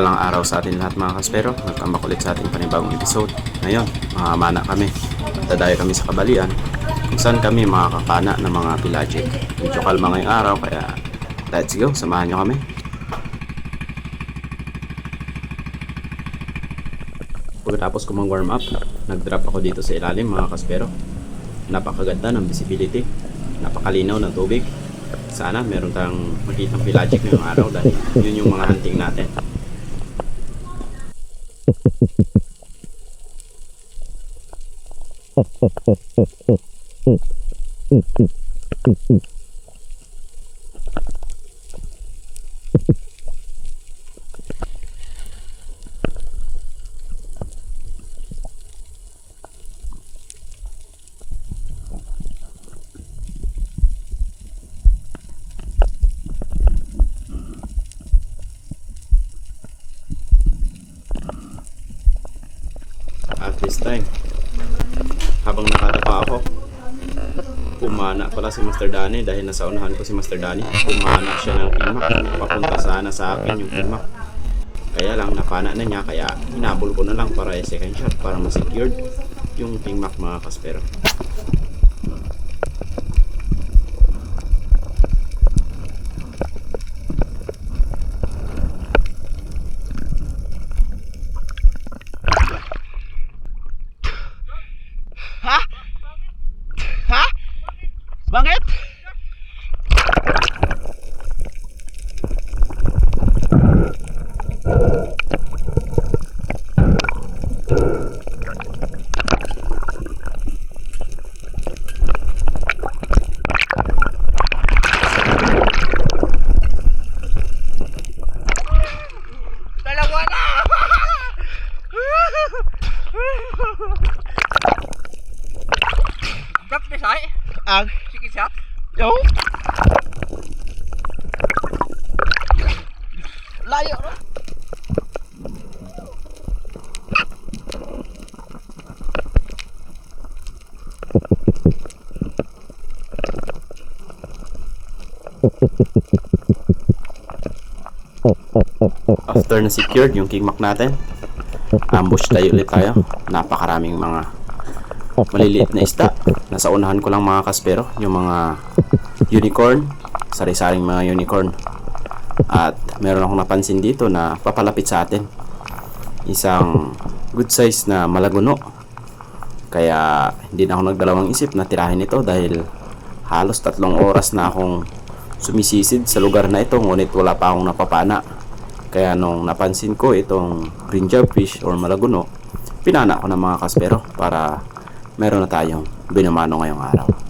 Isang mahupalang araw sa atin lahat mga kaspero. Nagtambak ulit sa ating panibagong episode. Ngayon, mga mana kami. Dadayo kami sa kabalian kung saan kami makakapana ng mga pelagic. Medyo kalma ngayong araw kaya let's go, samahan nyo kami. Pagkatapos ko mag-warm up, nag-drop ako dito sa ilalim mga kaspero. Napakaganda ng visibility, napakalinaw ng tubig. Sana meron tayong makitang pelagic ngayong araw dahil yun yung mga hunting natin. This time, habang nakatapa ako, pumana pala si Master Danny dahil nasa unahan ko si Master Danny. Pumana siya ng kimak. Papunta sana sa akin yung kimak. Kaya lang, napana na niya. Kaya hinabol ko na lang para second shot para ma-secured yung kimak mga kaspero. Ha? Ha? Bakit? Dalawa na! Drop ni Sai. Ang sige shot. Yo. Layo no. After na secured yung kimak natin, ambush tayo ulit tayo. Napakaraming mga maliliit na isda. Nasa unahan ko lang mga kaspero, yung mga unicorn, sari-saring mga unicorn. At meron akong napansin dito na papalapit sa atin. Isang good size na malaguno. Kaya hindi na ako nagdalawang isip na tirahin ito dahil halos tatlong oras na akong sumisisid sa lugar na ito ngunit wala pa akong napapana. Kaya nung napansin ko itong green fish or malaguno, pinana ko ng mga kaspero para meron na tayong binamano ngayong araw.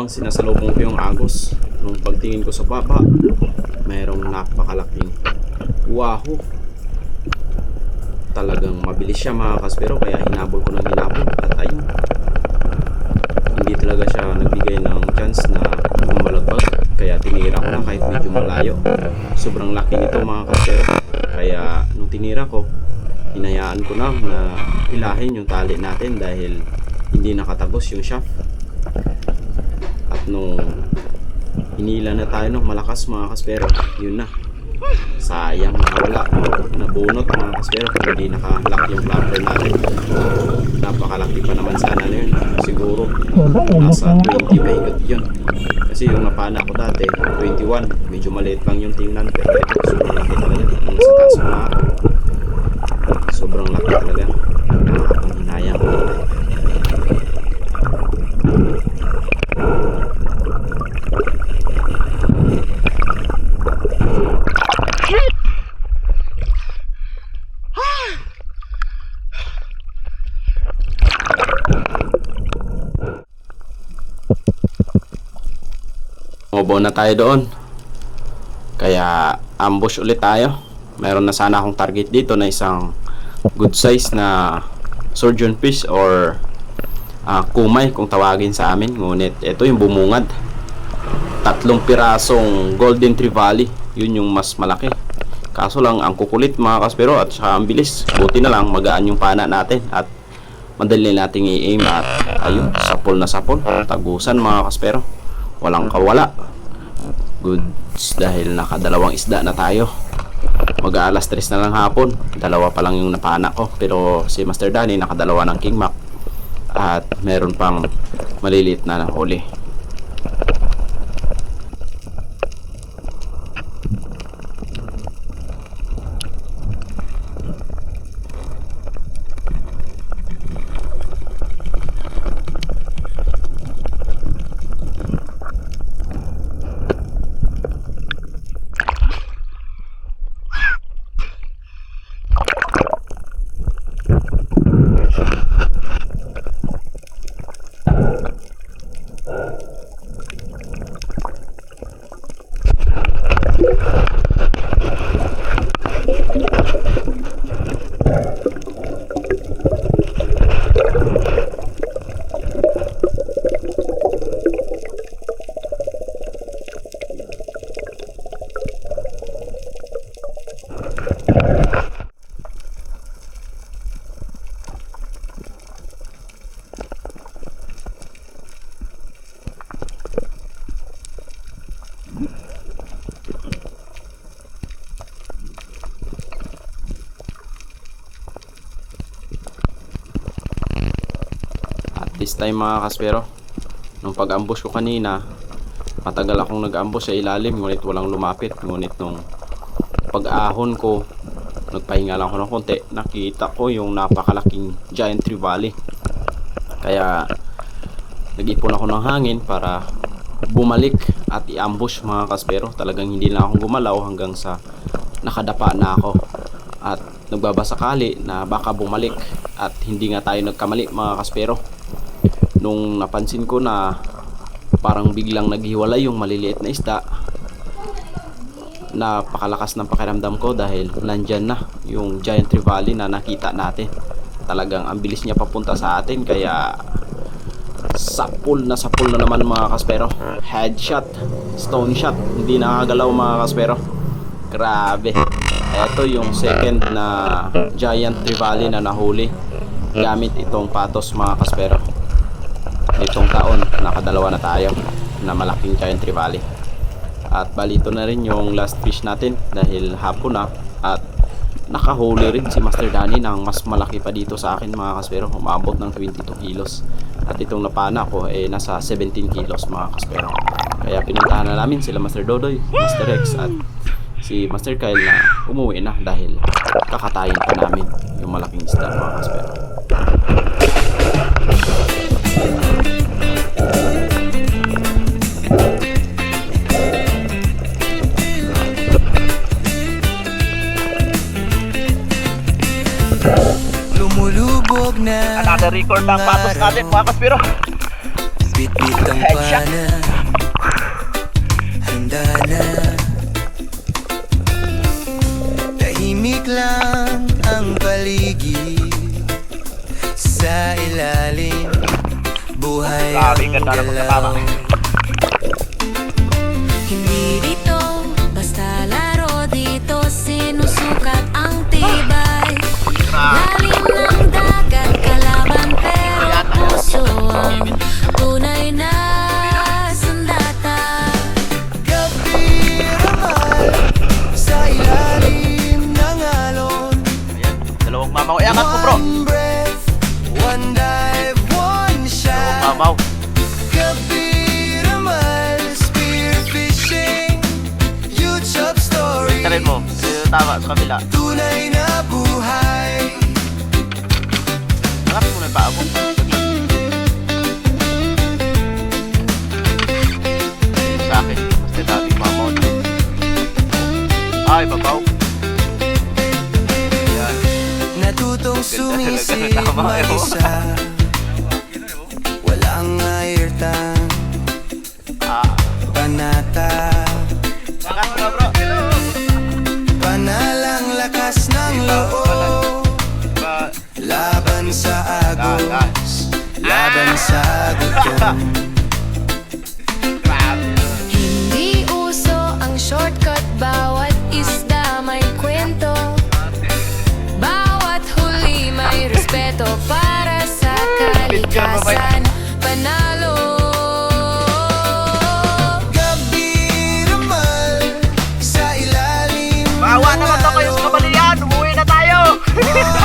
habang sinasalubong ko yung agos nung pagtingin ko sa baba mayroong napakalaking wahoo talagang mabilis siya mga kaspero kaya hinabol ko ng hinabol at ayun. Hindi talaga siya nagbigay ng chance na bumalagbag kaya tinira ko na kahit medyo malayo. Sobrang laki nito mga kaspero kaya nung tinira ko hinayaan ko na na hilahin yung tali natin dahil hindi nakatagos yung shaft at nung hinila na tayo ng malakas mga kaspero yun na. Sayang nakawala nabunot mga kaspero hindi nakalock yung flapper natin. Napakalaki pa naman sana na yun siguro. Nasa 20 mahigit yun. Kasi yung napana ko dati 21 medyo maliit lang yung tingnan pero sobrang laki talaga. Nung sa taas ako sobrang laki talaga nakakahinayang ko Ubo na tayo doon. Kaya ambush ulit tayo. Meron na sana akong target dito na isang good size na surgeon fish or ah, kumay kung tawagin sa amin. Ngunit ito yung bumungad. Tatlong pirasong golden trevally. Yun yung mas malaki. Kaso lang ang kukulit mga kaspero at saka ang bilis. Buti na lang magaan yung pana natin at madali nating i-aim at ayun, sapol na sapol. Tagusan mga kaspero. Walang kawala. Goods dahil nakadalawang isda na tayo. Mag alas 3 na lang hapon. Dalawa pa lang yung napana ko. Pero si Master Danny nakadalawa ng King Mac. At meron pang maliliit na nahuli. At this time mga kaspero, nung pag-ambush ko kanina, matagal akong nag-ambush sa ilalim ngunit walang lumapit. Ngunit nung pag-ahon ko, nagpahinga lang ako ng konti, nakita ko yung napakalaking giant trevally. Kaya nag-ipon ako ng hangin para bumalik at i-ambush mga kaspero. Talagang hindi na akong gumalaw hanggang sa nakadapa na ako. At nagbabasakali na baka bumalik at hindi nga tayo nagkamali mga kaspero nung napansin ko na parang biglang naghiwalay yung maliliit na isda napakalakas ng pakiramdam ko dahil nandyan na yung giant trevally na nakita natin. Talagang ang bilis niya papunta sa atin kaya sapul na sapul na naman mga kaspero. Headshot stone shot hindi nakagalaw mga kaspero. Grabe. Eto yung second na giant trevally na nahuli gamit itong patos mga kaspero itong taon nakadalawa na tayo na malaking giant trevally at balito na rin yung last fish natin dahil hapon na. At nakahuli rin si Master Danny ng mas malaki pa dito sa akin mga kaspero umabot ng 22 kilos. At itong napana ko eh nasa 17 kilos mga kaspero kaya pinuntahan na namin sila Master Dodoy, Master Rex at si Master Kyle na umuwi na dahil kakatayin pa namin yung malaking isda mga kaspero Another record ng patos natin mga kaspiro. Bitbit ang pana. Handa na. Tahimik lang ang paligid Sa ilalim. Buhay ang galaw Tarin mo. Eh, Tama, sa kabila. Tunay na buhay Angat mo na yung paa mo. Sa akin. Basta dami mamaw. Ay, babaw. Ayan. Natutong oh. mag-isa Walang airtime Laban sa gutom Grabe. Hindi uso ang shortcut Bawat isda may kwento Bawat huli may respeto Para sa kalikasan Panalo Gabi naman Sa ilalim Bawa naman sa alon. kabalian. Umuwi na tayo.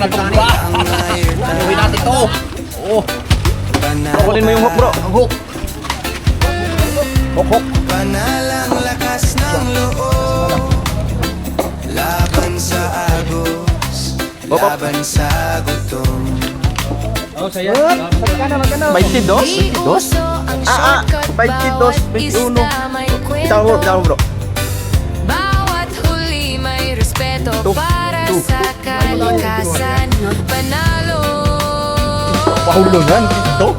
natumba. Uwi natin to. Oo. Panata Kunin mo yung hook bro. Ang hook. Hook, hook. Panalang lakas ng loob Laban sa agos Laban sa gutom 22? Di uso ang Ah, ah, shortcut 22, 21. Bawat isda may kwento Bitaw bro. Bawat huli may respeto two. Sa kalikasan Panalo Pahulugan. Ito?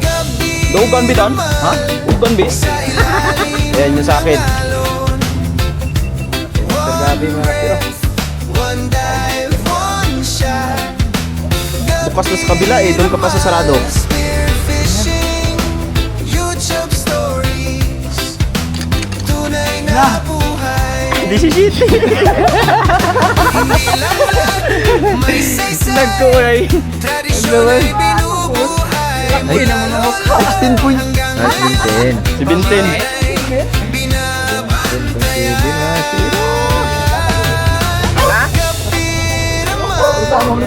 Dogan bitan? Ha? Dogan bi? Sa ilalim Ayan yung sa akin. Grabe mga shot Bukas na sa kabila eh, doon ka pa sa sarado. Na buhay Hindi si Nagkuhay. Tradisyon ay naman ako. 16 point. Hanggang Ah, 17. Si Binten. binabantayan Gabi naman,